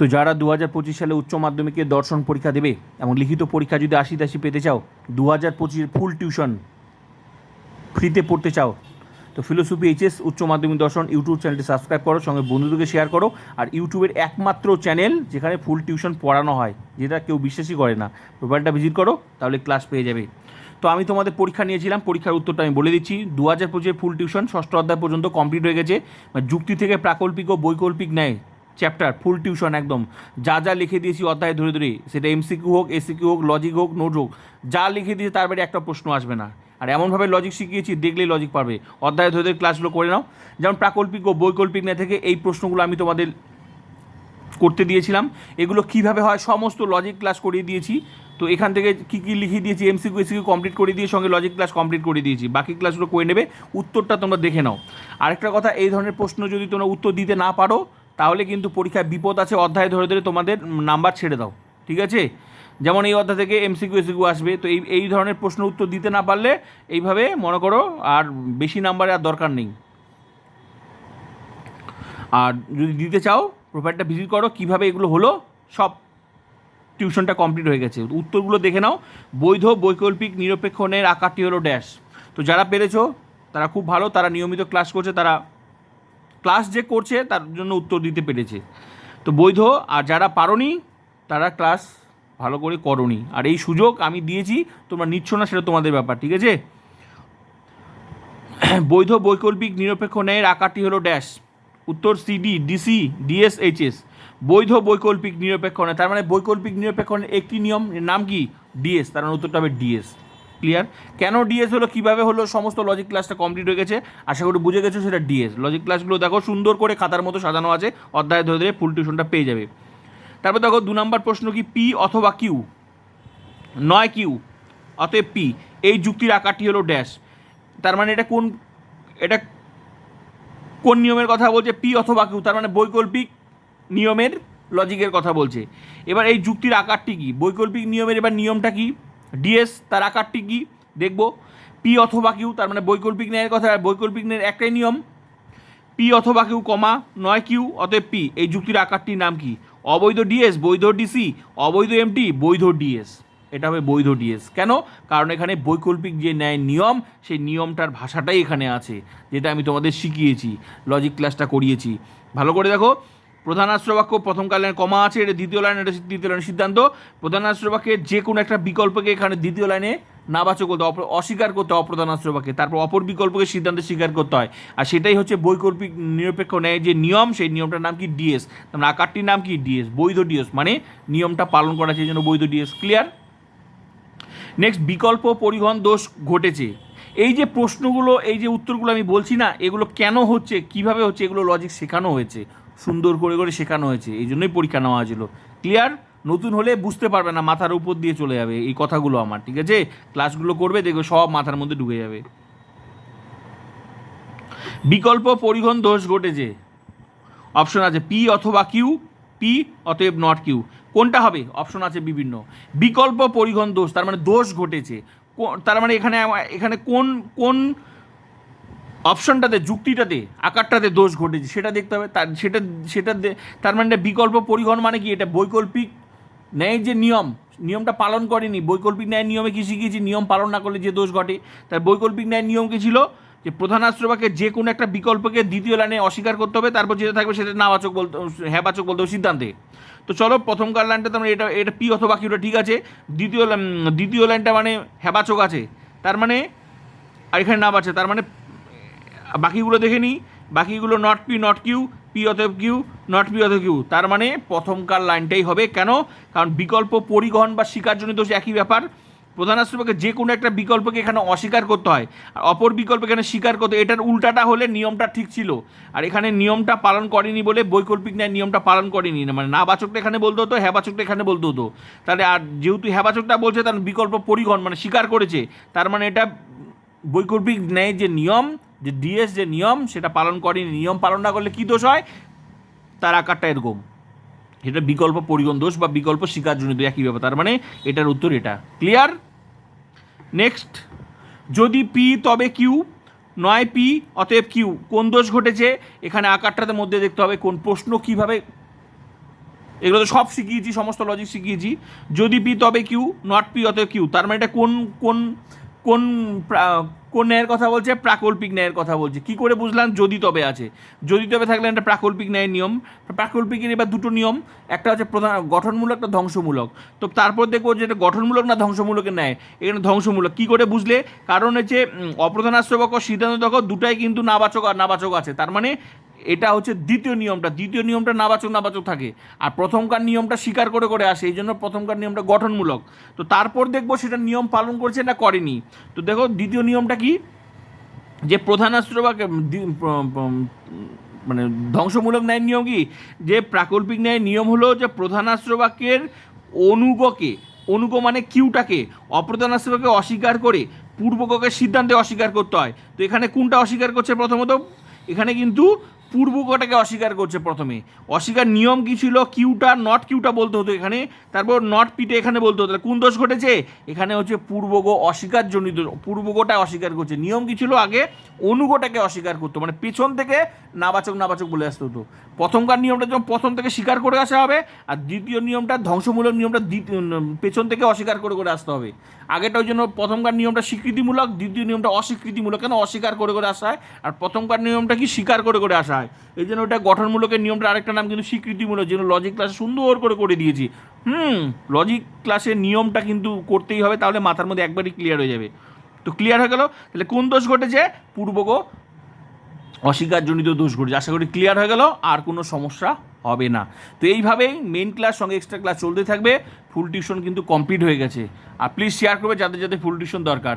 তো যারা দু হাজার পঁচিশ সালে উচ্চ মাধ্যমিকে দর্শন পরীক্ষা দেবে এবং লিখিত পরীক্ষা যদি আশি তাশি পেতে চাও দু হাজার পঁচিশের ফুল টিউশন ফ্রিতে পড়তে চাও। তো ফিলোসফি এইচএস উচ্চ মাধ্যমিক দর্শন ইউটিউব চ্যানেলটি সাবস্ক্রাইব করো, সঙ্গে বন্ধুদেরকে শেয়ার করো। আর ইউটিউবের একমাত্র চ্যানেল যেখানে ফুল টিউশন পড়ানো হয়, যেটা কেউ বিশ্বাসই করে না। প্রোফাইলটা ভিজিট করো, তাহলে ক্লাস পেয়ে যাবে। তো আমি তোমাদের পরীক্ষা নিয়েছিলাম, পরীক্ষার উত্তরটা আমি বলে দিচ্ছি। দু হাজার ফুল টিউশন ষষ্ঠ অধ্যায় পর্যন্ত কমপ্লিট হয়ে গেছে। মানে যুক্তি থেকে প্রাকল্পিক ও বৈকল্পিক নেয় চ্যাপ্টার ফুল টিউশন একদম। যা যা লিখে দিয়েছি অধ্যায় ধরে ধরে, সেটা এমসিকিউ হোক এসিকিউ হোক লজিক হোক নোট হোক, যা লিখে দিয়েছি তার বাইরে একটা প্রশ্ন আসবে না। আর এমনভাবে লজিক শিখিয়েছি, দেখলেই লজিক পারবে অধ্যায় ধরে ধরে ক্লাসগুলো করে নাও। যেমন প্রাকল্পিক ও বৈকল্পিক না থেকে এই প্রশ্নগুলো আমি তোমাদের করতে দিয়েছিলাম। এগুলো কীভাবে হয়, সমস্ত লজিক ক্লাস করিয়ে দিয়েছি। তো এখান থেকে কী কী লিখে দিয়েছি এমসিকিউ এসিকিউ কমপ্লিট করে দিয়ে সঙ্গে লজিক ক্লাস কমপ্লিট করে দিয়েছি। বাকি ক্লাসগুলো করে নেবে, উত্তরটা তোমরা দেখে নাও। আরেকটা কথা, এই ধরনের প্রশ্ন যদি তোমরা উত্তর দিতে না পারো তাহলে কিন্তু পরীক্ষায় বিপদ আছে, অধ্যায় ধরে ধরে তোমাদের নাম্বার ছেড়ে দাও, ঠিক আছে? যেমন এই অধ্যায় থেকে এমসিকিউ এসিকিউ আসবে, তো এই এই ধরনের প্রশ্ন উত্তর দিতে না পারলে এইভাবে মনে করো আর বেশি নাম্বারে আর দরকার নেই। আর যদি দিতে চাও প্রোফাইলটা ভিজিট করো, কীভাবে এগুলো হলো, সব টিউশনটা কমপ্লিট হয়ে গেছে। উত্তরগুলো দেখে নাও, বৈধ, বৈকল্পিক, নিরপেক্ষণের আকারটি হলো ড্যাশ তো যারা পেরেছ, তারা খুব ভালো, তারা নিয়মিত ক্লাস করছে, তারা ক্লাস যে করছে, তার জন্য উত্তর দিতে পেরেছে। তো বৈধ, আর যারা পারোনি, তারা ক্লাস ভালো করে করনি। আর এই সুযোগ আমি দিয়েছি, তোমরা নিচ্ছ না, সেটা তোমাদের ব্যাপার, ঠিক আছে? বৈধ বৈকল্পিক নিরপেক্ষ ন্যায়ের আকারটি হলো ড্যাশ উত্তর সিডি ডিসি ডিএসএইচএস বৈধ বৈকল্পিক নিরপেক্ষ ন্যায়, তার মানে বৈকল্পিক নিরপেক্ষ একটি নিয়ম নাম কি? ডিএস তার মানে উত্তরটা হবে ডিএস ক্লিয়ার কেন ডিএস হলো, কীভাবে হলো, সমস্ত লজিক ক্লাসটা কমপ্লিট হয়ে গেছে। আশা করি বুঝে গেছো সেটা ডিএস লজিক ক্লাসগুলো দেখো, সুন্দর করে খাতার মতো সাজানো আছে, অধ্যায় ধরে ধরে ফুল টিউশনটা পেয়ে যাবে। তারপর দেখো, দু নম্বর প্রশ্ন কি পি অথবা কিউ নয় কিউ অতএব পি এই যুক্তির আকারটি হলো ড্যাশ তার মানে এটা কোন এটা কোন নিয়মের কথা বলছে? পি অথবা কিউ তার মানে বৈকল্পিক নিয়মের লজিকের কথা বলছে। এবার এই যুক্তির আকারটি কি? বৈকল্পিক নিয়মের এবার নিয়মটা কি? ডিএস, তার আকারটি কি? দেখব। পি অথবা কিউ, তার মানে বৈকল্পিক ন্যায়ের কথা বৈকল্পিক ন্যায়ের একটাই নিয়ম। পি অথবা কিউ, কমা, নয় কিউ, অতএব পি। এই যুক্তির আকারটির নাম কি? অবৈধ ডিএস, বৈধ ডিসি, অবৈধ এমটি বৈধ ডিএস। এটা হবে বৈধ ডিএস। কেন? কারণ এখানে বৈকল্পিক যে ন্যায় নিয়ম, সেই নিয়মটার ভাষাটাই এখানে আছে, যেটা আমি তোমাদের শিখিয়েছি লজিক ক্লাসটা করিয়েছি। ভালো করে দেখো। প্রধান আশ্রবাক্য প্রথম লাইনে কমা আছে, এটা দ্বিতীয় লাইনে, এটা দ্বিতীয় লাইনের সিদ্ধান্ত। প্রধান আশ্রবাক্যের যে কোনো একটা বিকল্পকে এখানে দ্বিতীয় লাইনে নাবাচক বলতে অস্বীকার করতে অপ্রধান আশ্রবাক্যে তারপর অপর বিকল্পকে সিদ্ধান্তে স্বীকার করতে হয়। আর সেটাই হচ্ছে বৈকল্পিক নিরপেক্ষ ন্যায় যে নিয়ম, সেই নিয়মটার নাম কি? ডিএস। মানে আকারটির নাম কি? ডিএস। বৈধ ডিএস। মানে নিয়মটা পালন করা সেই জন্য বৈধ ডিএস। ক্লিয়ার? নেক্সট, বিকল্প পরিবহন দোষ ঘটেছে। এই যে প্রশ্নগুলো, এই যে উত্তরগুলো আমি বলছি না, এগুলো কেন হচ্ছে, কীভাবে হচ্ছে, এগুলো লজিক শেখানো হয়েছে, সুন্দর করে করে শেখানো হয়েছে, এই জন্যই পরীক্ষা নেওয়া হয়েছিল। ক্লিয়ার নতুন হলে বুঝতে পারবে না, মাথার উপর দিয়ে চলে যাবে এই কথাগুলো আমার, ঠিক আছে? ক্লাসগুলো করবে, দেখবে সব মাথার মধ্যে ঢুকে যাবে। বিকল্প পরিগণ দোষ ঘটেছে। অপশন আছে পি অথবা কিউ পি অতএব নট কিউ কোনটা হবে? অপশন আছে বিভিন্ন। বিকল্প পরিগণ দোষ, তার মানে দোষ ঘটেছে। তার মানে এখানে এখানে কোন কোন অপশনটাতে যুক্তিটাতে আকারটাতে দোষ ঘটেছে, সেটা দেখতে হবে। তার সেটা সেটা তার মানে বিকল্প পরিবহন মানে কি? এটা বৈকল্পিক ন্যায়ের যে নিয়ম, নিয়মটা পালন করেনি। বৈকল্পিক ন্যায় নিয়মে কি শিখিয়েছি? নিয়ম পালন না করলে যে দোষ ঘটে, তার বৈকল্পিক ন্যায় নিয়ম কি ছিল? যে প্রধান আশ্রবাকে যে কোনো একটা বিকল্পকে দ্বিতীয় লাইনে অস্বীকার করতে হবে, তারপর যেটা থাকবে সেটা নাবাচক বলতে হ্যাবাচক বলতে হবে সিদ্ধান্তে। তো চলো প্রথমকার লাইনটা তো আমরা এটা এটা পি অথবা কিউটা ঠিক আছে। দ্বিতীয় দ্বিতীয় লাইনটা মানে হ্যাবাচক আছে। তার মানে আর এখানে নাম আছে তার মানে বাকিগুলো দেখে নিই বাকিগুলো not P not Q P অতএব কিউ নট পি অতএব কিউ তার মানে প্রথমকার লাইনটাই হবে। কেন? কারণ বিকল্প পরিবহন বা স্বীকারজনিত দোষ একই ব্যাপার। প্রধান আশ্রমকে যে কোনো একটা বিকল্পকে এখানে অস্বীকার করতে হয়, আর অপর বিকল্প এখানে স্বীকার করতে এটার উল্টাটা হলে নিয়মটা ঠিক ছিল। আর এখানে নিয়মটা পালন করেনি বলে বৈকল্পিক ন্যায় নিয়মটা পালন করেনি। মানে না বাচকটা এখানে বলতে হতো হ্যাঁ বাচকটা এখানে বলতে হতো। তাহলে আর যেহেতু হ্যাঁ বলছে, তার বিকল্প পরিগণ মানে স্বীকার করেছে, তার মানে এটা বৈকল্পিক ন্যায় যে নিয়ম, যে ডিএস যে নিয়ম, সেটা পালন করেনি। নিয়ম পালন না করলে কী দোষ হয়? তার আকারটা এরকম। এটা বিকল্প পরিগণ দোষ বা বিকল্প স্বীকারজনিত, একই ব্যাপার। তার মানে এটার উত্তর এটা। ক্লিয়ার নেক্সট যদি পি তবে কিউ নয় পি অতএব কিউ কোন দোষ ঘটেছে? এখানে আকারটাতে মধ্যে দেখতে হবে কোন প্রশ্ন কীভাবে এগুলো তো সব শিখিয়েছি, সমস্ত লজিক শিখিয়েছি। যদি পি তবে কিউ নট পি অতএব কিউ তার মানে এটা কোন কোন কোন কোন ন্যায়ের কথা বলছে? প্রাকল্পিক ন্যায়ের কথা বলছে। কি করে বুঝলাম? যদি তবে আছে। যদি তবে থাকলে একটা প্রাকল্পিক ন্যায়ের নিয়ম। প্রাকল্পিকের এবার দুটো নিয়ম। একটা হচ্ছে প্রধান, গঠনমূলক একটা ধ্বংসমূলক। তো তারপর দেখব যে এটা গঠনমূলক না ধ্বংসমূলকের ন্যায়? এখানে ধ্বংসমূলক। কি করে বুঝলে? কারণ হচ্ছে অপ্রধানাশ্রবক সিদ্ধান্ত সিদ্ধান্তক দুটাই কিন্তু নাবাচক আর নাবাচক আছে। তার মানে এটা হচ্ছে দ্বিতীয় নিয়মটা। দ্বিতীয় নিয়মটা নাবাচক নাবাচক থাকে। আর প্রথমকার নিয়মটা স্বীকার করে করে আসে, এই জন্য প্রথমকার নিয়মটা গঠনমূলক। তো তারপর দেখব সেটা নিয়ম পালন করছে না করেনি। তো দেখো, দ্বিতীয় নিয়মটা কি? যে প্রধানাস্ত্র বা মানে ধ্বংসমূলক ন্যায় নিয়ম কি? যে প্রাকল্পিক ন্যায় নিয়ম হলো যে প্রধানাস্ত্র বাক্যের অনুগকে, অনুগ মানে কিউটাকে অপ্রধান অপ্রধানাস্ত্রকে অস্বীকার করে পূর্বককে সিদ্ধান্তে অস্বীকার করতে হয়। তো এখানে কোনটা অস্বীকার করছে প্রথমত? এখানে কিন্তু পূর্বকটাকে অস্বীকার করছে প্রথমে। অস্বীকার নিয়ম কি ছিল? কিউটা নট কিউটা বলতে হতো এখানে। তারপর নট পিটে এখানে বলতে হতো। কোন দোষ ঘটেছে? এখানে হচ্ছে পূর্বগ অস্বীকার জনিত পূর্বগটা অস্বীকার করছে। নিয়ম কি ছিল আগে? অনুগটাকে অস্বীকার করতো। মানে পেছন থেকে নাবাচক নাবাচক বলে আসতে হতো। প্রথমকার নিয়মটা যখন প্রথম থেকে স্বীকার করে আসা হবে, আর দ্বিতীয় নিয়মটা, ধ্বংসমূলক নিয়মটা পেছন থেকে অস্বীকার করে করে আসতে হবে। আগেটা ওই জন্য প্রথমকার নিয়মটা স্বীকৃতিমূলক, দ্বিতীয় নিয়মটা অস্বীকৃতিমূলক, কেন অস্বীকার করে করে আসা হয়? আর প্রথমকার নিয়মটা কি স্বীকার করে করে আসা হয় এই জন্য ওটা গঠনমূলকের নিয়মটা আরেকটা নাম কিন্তু স্বীকৃতিমূলক যেন লজিক ক্লাসে সুন্দর করে করে দিয়েছি। হুম লজিক ক্লাসের নিয়মটা কিন্তু করতেই হবে, তাহলে মাথার মধ্যে একবারই ক্লিয়ার হয়ে যাবে। তো ক্লিয়ার হয়ে গেল? তাহলে কোন দোষ ঘটেছে? পূর্বক অস্বীকারজনিত দোষ ঘটেছে। আশা করি ক্লিয়ার হয়ে গেল, আর কোনো সমস্যা হবে না। তো এইভাবেই মেন ক্লাস সঙ্গে এক্সট্রা ক্লাস চলতে থাকবে। ফুল টিউশন কিন্তু কমপ্লিট হয়ে গেছে। আর প্লিজ শেয়ার করবে যাদের যাদের ফুল টিউশন দরকার।